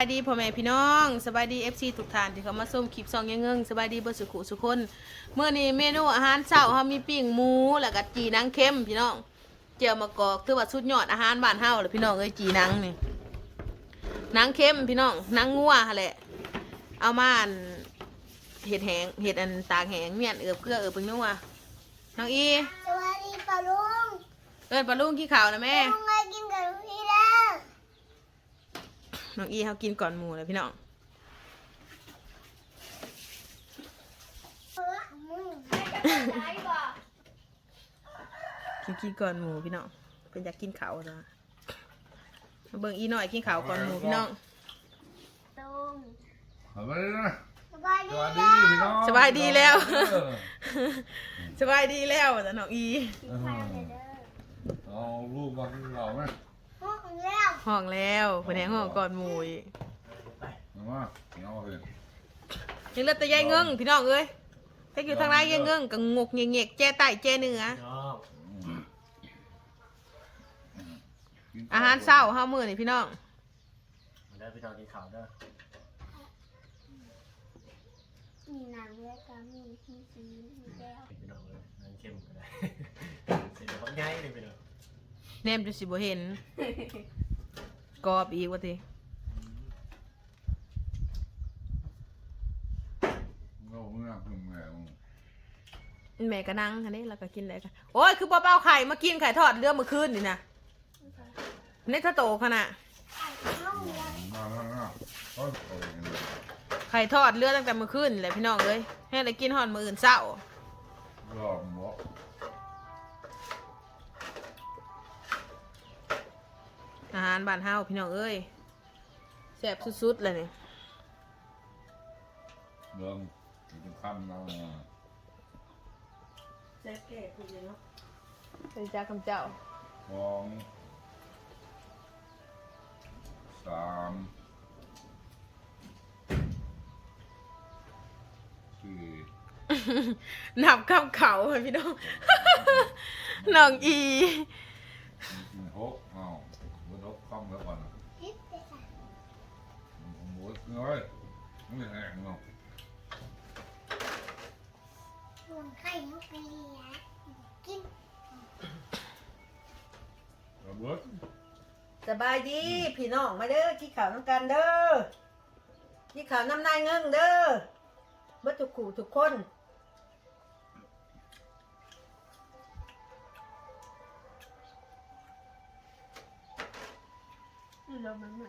สบายดีพ่อแม่พี่น้องสบายดีเอฟซีทุกท่านที่เขามาส้มคลิปซองยังเงิงสบายดีเบอร์สุขุสุคนเมื่อนี้เมนูอาหารเช้าเขามีปิ้งหมูแล้วก็จีนังเค็มพี่น้องเจียวมะกอกถือว่าสุดยอดอาหารบ้านเฮาเลยพี่น้องเอ้ยจีนังนี่นังเค็มพี่น้องนังงัวหั่นแหละเอามาอันเห็ดแหงเห็ดอันตากแหงเมียนเอือบเกลือเอือบเป็นนัวน้องอีสวัสดีป้าลุงเอิ้นปลาลุงขี้ขาวนะแม่ลุงมากินกับพี่แล้ว น้องอีเขากินก่อนหมูเลยพี่น้องมึงไม่จะไปบ่กินกินก่อนหมูพี่น้องเป็นอยากกินข้าวจ้ะมาเบิ่งอีหน่อยกินข้าวก่อนหมูพี่น้องลุงสวัสดีนะสบายสดีวัสดีพี่น้องสบายดีแล้วเออสบายดีแล้วจ้ะน้องอีกินข้าวเลยเด้อเอาลูกมากินเราไหมห้องแล้ว ห้องแล้วเพิ่นแหงห้องก่อนหมูอีกเอามาเอาเลยยังเหลือแต่ยายเงิงพี่น้องเอ้ยเฮ็ดอยู่ทางไหนยายเงิงกังกเงียกๆแจ้ไต้แจ้เนื้ออาหารเช้าเฮามื้อนี่พี่น้องมันได้พี่น้องกินข้าวเด้อมีนังแล้วก็มีพี่ซีมีแล้วพี่น้องเลยนั่งเข้มก็ได้เสร็จแล้วก็ง่ายเลยพี่น้องแนมจะสิบ่เห็น กรอบอีกว่าติเราเมื่อพึ่งแม่มึงแม่ก็นั่งคันนี้แล้วก็กินได้กันโอ้ยคือบ่เป้าไข่มากินไข่ทอดเรือเมื่อคืนนี่นะในถ้าโตขนาดห้องแล้วมาแล้วนะเอาเอาไปกันเลยไข่ทอดเรือตั้งแต่เมื่อคืนนี่แหละพี่น้องเอ้ยให้ได้กินฮอดมื้ออื่นเช้ารอบหมด อาหารบ้านเฮาพี่น้องเอ้ยแซ่บสุดๆเลยนี่เรื่องกินข้ามเราแซ่บแก่คือเนาะเป็นจ้าคำเจ้าสองสามสี่นับคำเขาให้พี่น้องน้องอีกินหกเอาบนหกข้าม แล้วก่อนคิดไปค่ะหมดเลยไม่แห้งเนาะลุงไข่ลูกเลี้ยงกินระเบิดสบายดีพี่น้องมาเด้อกินข้าวน้ำกันเด้อกินข้าวน้ำนายเงิงเด้อเบ่ทุกขู่ทุกคน เรามันมา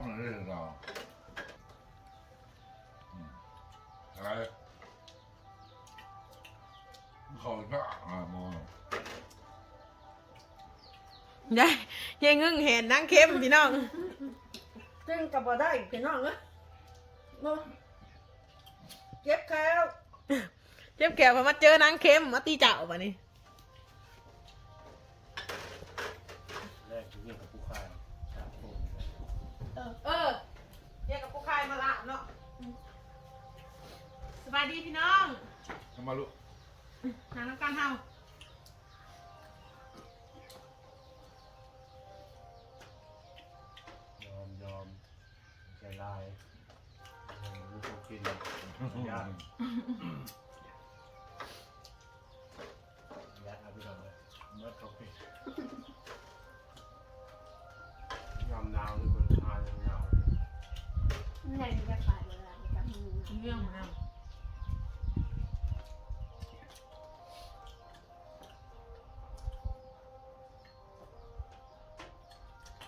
อะไรเราอืมอะไรเขาจะอ่ามองยายยายเงิงเห็นนางเข้มพี่น้องจึงกับบ่ได้พี่น้องเอ้ยบ่เจ็บแขว เจ็บแขวพอมาเจอนางเข้มมาตีเจ้าป่ะนี่แรกที่นี่กับผู้ค้าสามคนเออเออแยกกับผู้คายมาละเนาะสบายดีพี่น้องทำมาลูกนางน้ำกันเฮายอมยอมใจลายรู้สึกกินยาก เลยเมื่อเขาปิดยอมหนาวนี่คนทานยังหนาวไหนจะขายเวลาจะมีเรื่องมาแล้ว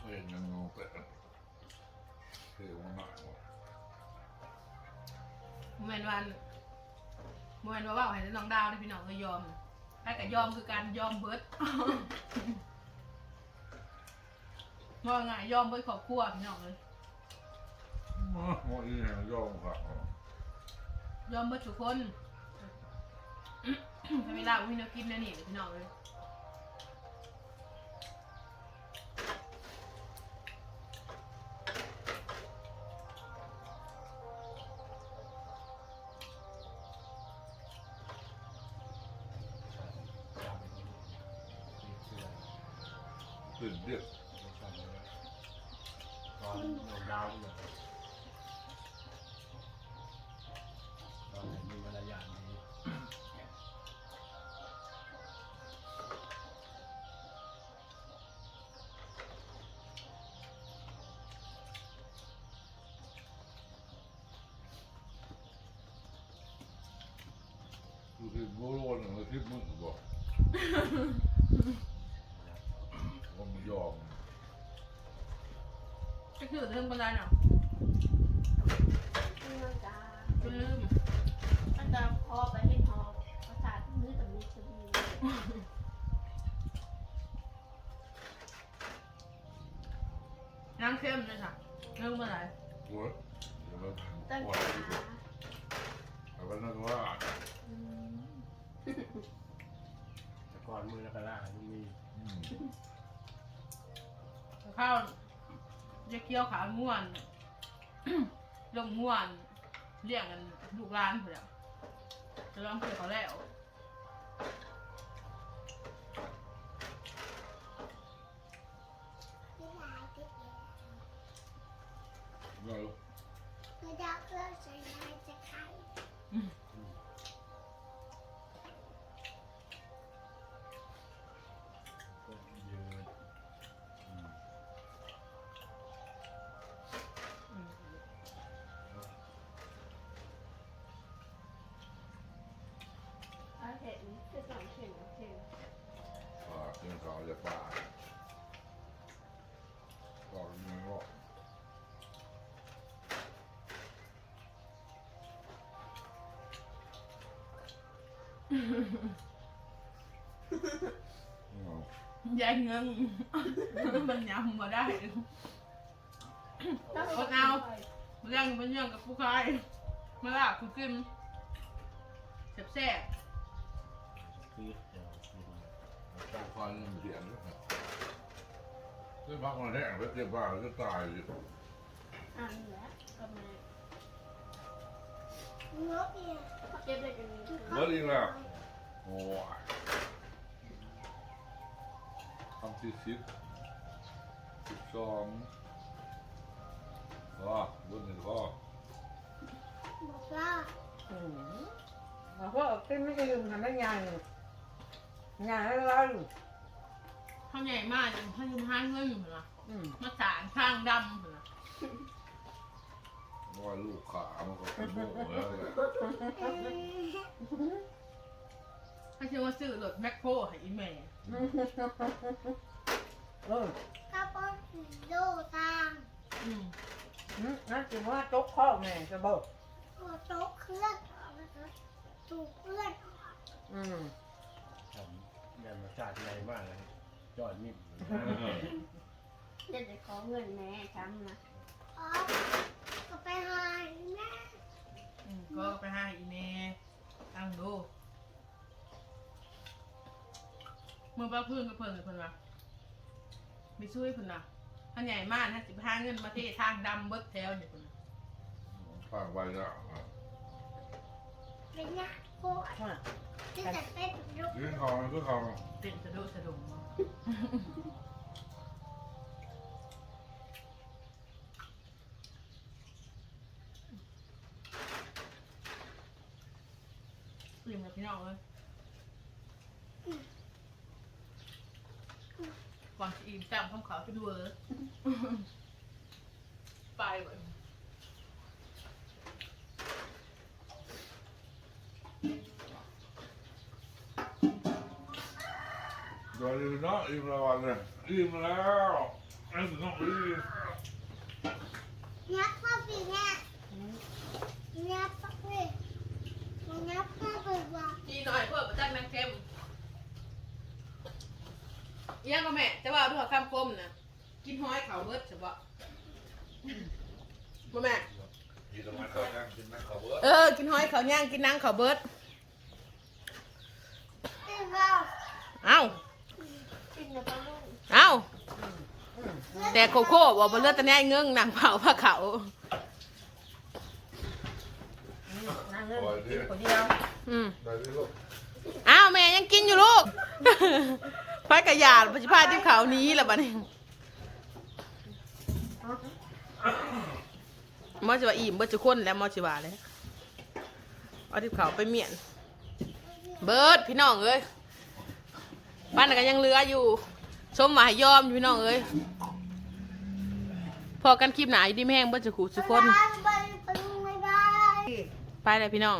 เฮ้ยยังงงเป็ดเฮ้ยวันหน่อยว่ะโมเมนวันโมเมนว่าว่าให้น้องดาวได้พี่น้องเลยยอม ถ้ากับยอมคือการยอมเบิร์ดว่าไงยอมเบิร์ดขอบครัวพี่น้องเลยมออีเนี่ยยอมค่ะยอมเบิร์ดทุกคนถ้าเวลาพี่น้อกินนะนี่พี่น้องเลย ตื่นเด็กตอนลงดาวเนี่ยตอนไหนมีมารยาทดีดูที่โบโลนหรือที่มึงบอก ก็คือเรื่องบันไดเนาะมันจะจนลืมมันจะพอไปให้พอภาษาที่มือแต่มีสบีน้ำเข้มเลยค่ะเรื่องบันไดหัวเดี๋ยวมันตั้งปล่อยขาแต่ว่านั่นว่าอืมแต่ก่อนมือแล้วก็ล่ามันมีอืมข้าว จะเคี่ยวขาง่วนลงง่วนเรียกกันลูกร้านเพื่อนจะลองเพื่อเขาแล้วเร ยายเงิงมันยำมาได้องเอาเรื่องมันเรื่องกับผู้ชายมาลากกูกินแซ่บคือเดี๋ยวกินต้งคอยเสียงด้วยพักมาแห้งแล้วเจ็บบ้าแล้วก็ตายอยู่อันแล้วก็มาเงา เนี่ยเก็บได้กันนี้เมื่ออีกแล้วโอ้ยทำที่สิบสิบสองอ๋อบนหนึ่งก็บอกว่าอืมบอกว่ากินไม่ดื่มทำได้ยังยังอะไรๆข้าวใหญ่มากอย่างข้าวยืมห้างเงินเหรออืมมาสารข้างดำเหรอ ว่าลูกขามันก็เป็นโม่แล้วแหละถ้าเชื่อว่าซื้อรถแมคโครให้อีแม่เออข้าวป้อนโลตางอืมอืมนั่นคือว่าโจ๊กข้อแม่จะบอกโอ้โต๊ะเครื่องถูกเพื่อนอืมทำยันมาชาติใหญ่มากเลยยอดนิ่ม เดี๋ยวจะขอเงินแม่ทำนะอ๋อ ก็ไปหาแม่อืมก็ไปให้อีแม่ตั้งดูเมื่อป้าพื้นก็เพิ่นกับเพิ่นว่าไม่ช่วยเพิ่นนะข้าวใหญ่มากนะสิบห้าเงินมาเททางดำเบิดแถวนี่เพิ่นน่ะทางไปแล้วเป็นยาโคตรว่าที่จะเป็นลูกยืนเขาก็เขาเต้นสะดุกสะดุ้งเนา มกับพี่น้องเลยก่อนจะอิ่มจำคำขาวจะดูเออไปเว้ยเดี๋ยวอิ่มเนาะอิ่มแล้ววันเนี่ยอิ่มแล้วไอ้หนูต้องอิ่ม ยักษ์พ่อปีเนี่ยยักษ์พ่อปี ยักษ์พ่อปีว่าจีหน่อยเพื่อประจักนางเข้มเอี้ยังก็แม่จะว่าด้วยคำคมนะกินห้อยเขาเบิดใช่ปะบ่แม่กินทำไมเขาแข่งกินนักเขาเบิร์ดเออ กินห้อยเขาย่างกินนางเขาเบิดปีว่าเอ้าปีกับพ่อลูกเอ้า แต่โคโค่บอกว่าเลือดตะแน่เงื่งนางเผาผ้าเขาง เงินกินคนเดียวอืมได้ที่ลูกอ้าวแม่ยังกินอยู่ลูกไปกระยาดปัจจุบันที่เขาวนี้แหละบัดนี้มอจิว่าอิ่มเบิดจุคนแล้วมอจิว่าเลยเอาที่เขาวไปเมียน เบิดพี่น้องเอ้ยบ้านนนก็ยังเหลืออยู่ชมหมายยอมอยู่พี่น้องเอ้ยพอกันคลิปหนาอยู่ดีแม่งเบิดจุขู่ทุกคน บ๊ายบายบ๊ายบาย ไปเลยพี่น้อง